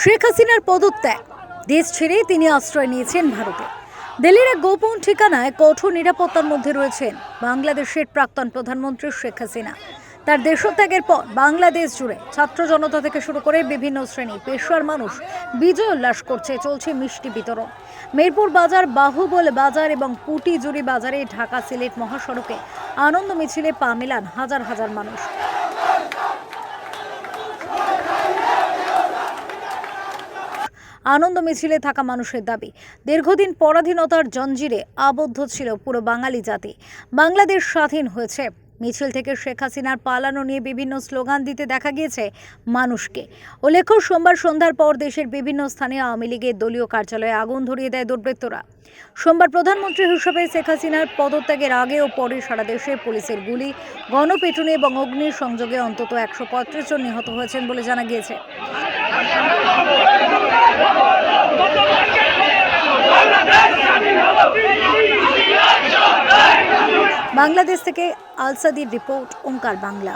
শেখ হাসিনার পদত্যাগ। দেশ ছেড়ে তিনি আশ্রয় নিয়েছেন ভারতে। দিল্লির এক গোপন ঠিকানায় কঠোর নিরাপত্তার মধ্যে রয়েছেন বাংলাদেশের প্রাক্তন প্রধানমন্ত্রী শেখ হাসিনা। তার দেশত্যাগের পর বাংলাদেশ জুড়ে ছাত্র জনতা থেকে শুরু করে বিভিন্ন শ্রেণি পেশার মানুষ বিজয় উল্লাস করছে, চলছে মিষ্টি বিতরণ। মিরপুর বাজার বাহুবল বাজার এবং পুটিজুরি বাজারে ঢাকা সিলেট মহাসড়কে আনন্দ মিছিলে পা মেলান হাজার হাজার মানুষ। আনন্দ মিছিলে থাকা মানুষের দাবি। দীর্ঘদিন পরাধীনতার জঞ্জিরে আবদ্ধ ছিল পুরো বাঙালি জাতি। বাংলাদেশ স্বাধীন হয়েছে। মিছিল থেকে শেখ হাসিনার পালানো নিয়ে বিভিন্ন স্লোগান দিতে দেখা গিয়েছে মানুষকে। উল্লেখ্য, সোমবার সন্ধ্যার পর দেশের বিভিন্ন স্থানে আওয়ামী লীগের দলীয় কার্যালয়ে আগুন ধরিয়ে দেয় দুর্বৃত্তরা। সোমবার প্রধানমন্ত্রী হিসেবে শেখ হাসিনার পদত্যাগের আগে ও পরে সারা দেশে পুলিশের গুলি, গণপিটুনি এবং অগ্নির সংযোগে অন্তত একশো পঁয়ত্রিশ জন নিহত হয়েছেন বলে জানা গিয়েছে। বাংলাদেশ থেকে আলসাদির রিপোর্ট ওঙ্কার বাংলা।